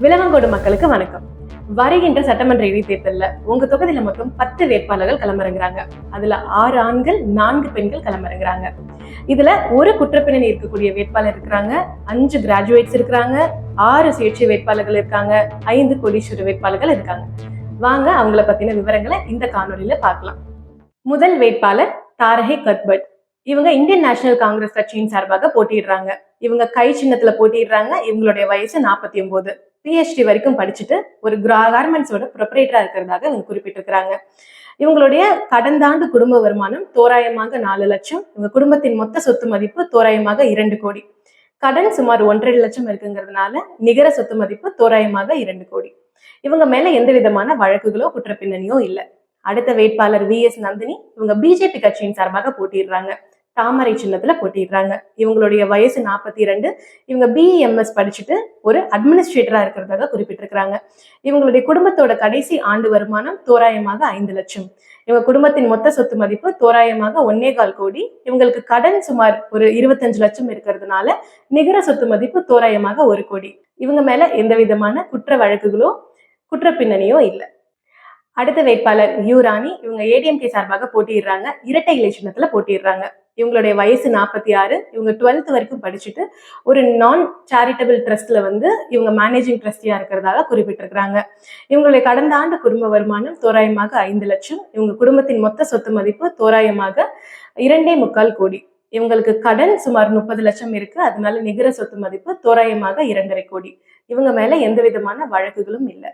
விலவங்கோடு மக்களுக்கு வணக்கம். வருகின்ற சட்டமன்ற இடைத்தேர்தலில் உங்க தொகுதியில மட்டும் பத்து வேட்பாளர்கள் களமிறங்குறாங்க. அதுல ஆறு ஆண்கள் நான்கு பெண்கள் களமிறங்குறாங்க. இதுல ஒரு குற்றப்பின்னணி இருக்கக்கூடிய வேட்பாளர் இருக்கிறாங்க. அஞ்சு கிராஜுவேட்ஸ் இருக்கிறாங்க. ஆறு சுயேட்சை வேட்பாளர்கள் இருக்காங்க. ஐந்து கோடீஸ்வர வேட்பாளர்கள் இருக்காங்க. வாங்க அவங்கள பத்தின விவரங்களை இந்த காணொலியில பார்க்கலாம். முதல் வேட்பாளர் தாரகை கத்பட் இவங்க இந்தியன் நேஷனல் காங்கிரஸ் கட்சியின் சார்பாக போட்டியிடுறாங்க. இவங்க கை சின்னத்துல போட்டியிடுறாங்க. இவங்களுடைய வயசு நாற்பத்தி ஒன்பது பிஹெச்டி வரைக்கும் படிச்சுட்டு ஒரு கார்மெண்ட்ஸோட ப்ரொப்ரேட்டராக இருக்கிறதாக இவங்க குறிப்பிட்டிருக்கிறாங்க. இவங்களுடைய கடந்தாண்டு குடும்ப வருமானம் தோராயமாக நாலு லட்சம். இவங்க குடும்பத்தின் மொத்த சொத்து மதிப்பு தோராயமாக இரண்டு கோடி. கடன் சுமார் ஒன்றரை லட்சம் இருக்குங்கிறதுனால நிகர சொத்து மதிப்பு தோராயமாக இரண்டு கோடி. இவங்க மேல எந்த விதமான வழக்குகளோ குற்றப்பின்னணியோ இல்லை. அடுத்த வேட்பாளர் வி எஸ் நந்தினி இவங்க பிஜேபி கட்சியின் சார்பாக போட்டிடுறாங்க தாமரை சின்னத்துல போட்டிடுறாங்க இவங்களுடைய வயசு நாற்பத்தி ரெண்டு இவங்க பிஇஎம்எஸ் படிச்சுட்டு ஒரு அட்மினிஸ்ட்ரேட்டரா இருக்கிறதாக குறிப்பிட்டிருக்கிறாங்க. இவங்களுடைய குடும்பத்தோட கடைசி ஆண்டு வருமானம் தோராயமாக ஐந்து லட்சம். இவங்க குடும்பத்தின் மொத்த சொத்து மதிப்பு தோராயமாக ஒன்னே கால் கோடி. இவங்களுக்கு கடன் சுமார் ஒரு இருபத்தஞ்சு லட்சம் இருக்கிறதுனால நிகர சொத்து மதிப்பு தோராயமாக ஒரு கோடி. இவங்க மேல எந்த விதமான குற்ற வழக்குகளோ குற்ற பின்னணியோ இல்லை. அடுத்த வேட்பாளர் யூராணி இவங்க ஏடிஎம்கே சார்பாக போட்டியிடுறாங்க. இரட்டை இலை சின்னத்துல போட்டியிடுறாங்க. இவங்களுடைய வயசு நாற்பத்தி ஆறு இவங்க டுவெல்த் வரைக்கும் படிச்சுட்டு ஒரு நான் சேரிட்டபிள் ட்ரஸ்ட்ல வந்து இவங்க மேனேஜிங் ட்ரஸ்டியா இருக்கிறதாக குறிப்பிட்டிருக்கிறாங்க. இவங்களுடைய கடந்த ஆண்டு குடும்ப வருமானம் தோராயமாக ஐந்து லட்சம். இவங்க குடும்பத்தின் மொத்த சொத்து மதிப்பு தோராயமாக இரண்டே முக்கால் கோடி. இவங்களுக்கு கடன் சுமார் முப்பது லட்சம் இருக்கு. அதனால நிகர சொத்து மதிப்பு தோராயமாக இரண்டரை கோடி. இவங்க மேல எந்த விதமான வழக்குகளும் இல்லை.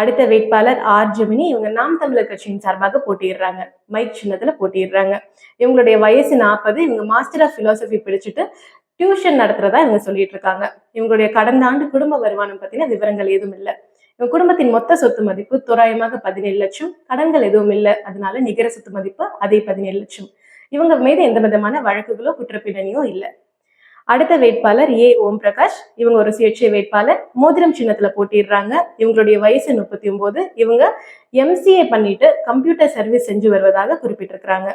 அடுத்த வேட்பாளர் ஆர் ஜெமினி. இவங்க நாம் தமிழர் கட்சியின் சார்பாக போட்டியிடுறாங்க. மைக் சின்னத்துல போட்டியிடுறாங்க. இவங்களுடைய வயசு நாற்பது இவங்க மாஸ்டர் ஆஃப் பிலாசபி பிடிச்சிட்டு டியூஷன் நடத்துறதா இவங்க சொல்லிட்டு இருக்காங்க இவங்களுடைய கடந்த ஆண்டு குடும்ப வருமானம் பத்தின விவரங்கள் எதுவும் இல்லை. இவங்க குடும்பத்தின் மொத்த சொத்து மதிப்பு தோராயமாக பதினேழு லட்சம். கடன்கள் எதுவும் இல்லை. அதனால நிகர சொத்து மதிப்பு அதே பதினேழு லட்சம். இவங்க மீது எந்த விதமான வழக்குகளோ குற்றப்பின்னணியோ இல்லை. அடுத்த வேட்பாளர் ஏ. ஓம் பிரகாஷ் இவங்க ஒரு சுயேட்சை வேட்பாளர். மோதிரம் சின்னத்துல போட்டிடுறாங்க. இவங்களுடைய வயசு முப்பத்தி ஒன்பது இவங்க எம்சிஏ பண்ணிட்டு கம்ப்யூட்டர் சர்வீஸ் செஞ்சு வருவதாக குறிப்பிட்டிருக்கிறாங்க.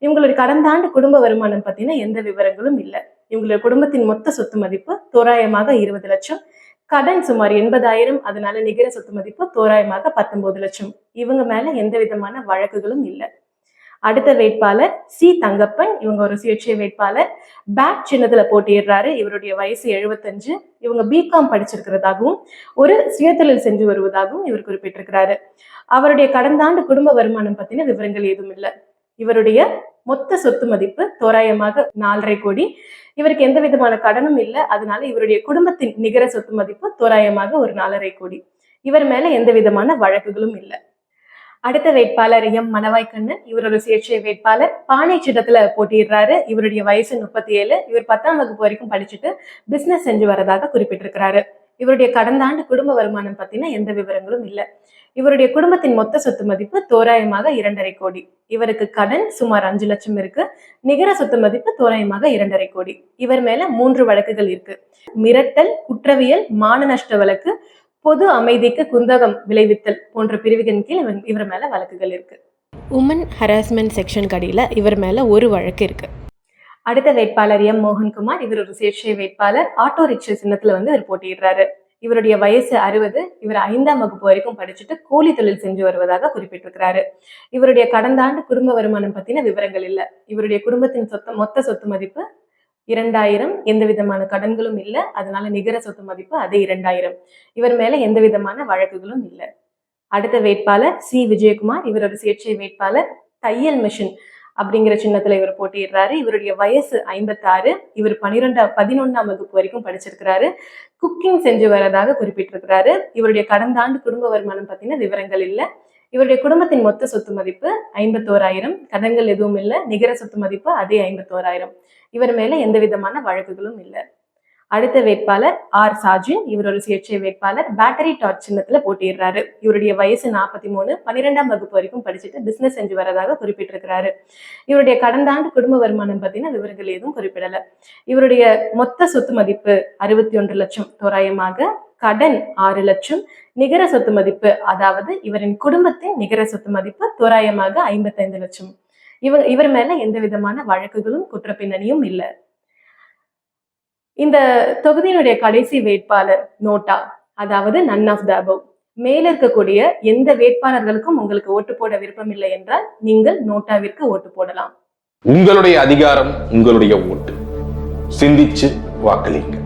இவங்களுடைய கடந்த ஆண்டு குடும்ப வருமானம் பத்தின எந்த விவரங்களும் இல்லை. இவங்களுடைய குடும்பத்தின் மொத்த சொத்து மதிப்பு தோராயமாக இருபது லட்சம். கடன் சுமார் எண்பதாயிரம். அதனால நிகர சொத்து மதிப்பு தோராயமாக பத்தொன்பது லட்சம். இவங்க மேல எந்த விதமான வழக்குகளும் இல்லை. அடுத்த வேட்பாளர் சி தங்கப்பன். இவங்க ஒரு சுயேட்சை வேட்பாளர். பேக் சின்னத்துல போட்டியிடுறாரு. இவருடைய வயசு எழுபத்தஞ்சு இவங்க பிகாம் படிச்சிருக்கிறதாகவும் ஒரு சுயதொழில் செஞ்சு வருவதாகவும் இவர் குறிப்பிட்டிருக்கிறாரு. அவருடைய கடந்த ஆண்டு குடும்ப வருமானம் பத்தின விவரங்கள் எதுவும் இல்லை. இவருடைய மொத்த சொத்து மதிப்பு தோராயமாக நாலரை கோடி. இவருக்கு எந்த விதமான கடனும் இல்லை. அதனால இவருடைய குடும்பத்தின் நிகர சொத்து மதிப்பு தோராயமாக ஒரு நாலரை கோடி. இவர் மேல எந்த விதமான வழக்குகளும் இல்லை. அடுத்த வேட்பாளர் எம். மணவாய்க்கண்ணன். இவர் ஒரு சுயேட்சை வேட்பாளர் பானை சிட்டத்துல போட்டியிடுறாரு. இவருடைய வயசு முப்பத்தி ஏழு இவர் பத்தாம் வகுப்பு வரைக்கும் படிச்சுட்டு பிசினஸ் செஞ்சு வரதாக குறிப்பிட்டிருக்கிறாரு. இவருடைய கடந்த ஆண்டு குடும்ப வருமானம் பத்தின எந்த விவரங்களும் இல்லை. இவருடைய குடும்பத்தின் மொத்த சொத்து மதிப்பு தோராயமாக இரண்டரை கோடி. இவருக்கு கடன் சுமார் அஞ்சு லட்சம் இருக்கு. நிகர சொத்து மதிப்பு தோராயமாக இரண்டரை கோடி. இவர் மேல மூன்று வழக்குகள் இருக்கு. மிரட்டல் குற்றவியல் மான நஷ்ட வழக்கு பொது அமைதிக்கு குந்தகம் விளைவித்தல் போன்ற பிரிவுகளின் கீழ் இவர் இவர் மேல வழக்குகள் இருக்கு. உமன் ஹராஸ்மெண்ட் செக்ஷன் கடியில இவர் மேல ஒரு வழக்கு இருக்கு. அடுத்த வேட்பாளர் எம் மோகன்குமார் இவர் ஒரு சுயேட்சை வேட்பாளர். ஆட்டோ ரிக்ஷா சின்னத்துல வந்து இவர் போட்டியிடுறாரு. இவருடைய வயசு அறுபது இவர் ஐந்தாம் வகுப்பு வரைக்கும் படிச்சுட்டு கூலி தொழில் செஞ்சு வருவதாக குறிப்பிட்டிருக்கிறாரு. இவருடைய கடந்த ஆண்டு குடும்ப வருமானம் பத்தின விவரங்கள் இல்ல. இவருடைய குடும்பத்தின் சொத்து மொத்த சொத்து மதிப்பு இரண்டாயிரம் எந்த விதமான கடன்களும் இல்லை. அதனால நிகர சொத்து மதிப்பு அதே இரண்டாயிரம். இவர் மேல எந்த விதமான வழக்குகளும் இல்லை. அடுத்த வேட்பாளர் சி. விஜயகுமார். இவரது ஒரு சுயேட்சை வேட்பாளர் தையல் மிஷின் அப்படிங்கிற சின்னத்துல இவர் போட்டியிடுறாரு. இவருடைய வயசு ஐம்பத்தாறு. இவர் பனிரெண்டா பதினொன்னாம் வகுப்பு வரைக்கும் படிச்சிருக்கிறாரு. குக்கிங் செஞ்சு வரதாக குறிப்பிட்டிருக்கிறாரு. இவருடைய கடந்த ஆண்டு குடும்ப வருமானம் பத்தின விவரங்கள் இல்லை. இவருடைய குடும்பத்தின் மொத்த சொத்து மதிப்பு ஐம்பத்தோராயிரம். கடன்கள் எதுவும் இல்லை. நிகர சொத்து மதிப்பு அதே ஐம்பத்தோராயிரம். இவர் மேல எந்த விதமான வழக்குகளும் இல்லை. அடுத்த வேட்பாளர் ஆர் சாஜின். இவர் ஒரு சுயேட்சை வேட்பாளர். பேட்டரி டார்ச் சின்னத்துல போட்டிடுறாரு இவருடைய வயசு நாற்பத்தி மூணு பன்னிரெண்டாம் வகுப்பு வரைக்கும் படிச்சுட்டு பிசினஸ் செஞ்சு வரதாக குறிப்பிட்டிருக்கிறாரு. இவருடைய கடந்த ஆண்டு குடும்ப வருமானம் பத்தின விவரங்கள் எதுவும் குறிப்பிடல. இவருடைய மொத்த சொத்து மதிப்பு அறுபத்தி ஒன்று லட்சம். தோராயமாக கடன் ஆறு லட்சம் நிகர சொத்து மதிப்பு அதாவது இவரின் குடும்பத்தின் நிகர சொத்து மதிப்பு தோராயமாக ஐம்பத்தைந்து லட்சம். இவர் இவர் மேல எந்த விதமான வழக்குகளும் குற்றப்பின்னணியும் இல்லை. இந்த தொகுதியினுடைய கடைசி வேட்பாளர் நோட்டா அதாவது நன் ஆஃப் த மேல இருக்கக்கூடிய எந்த வேட்பாளர்களுக்கும் உங்களுக்கு ஓட்டு போட விருப்பம் இல்லை என்றால் நீங்கள் நோட்டாவிற்கு ஓட்டு போடலாம். உங்களுடைய அதிகாரம் உங்களுடைய ஓட்டு. சிந்திச்சு வாக்களிங்க.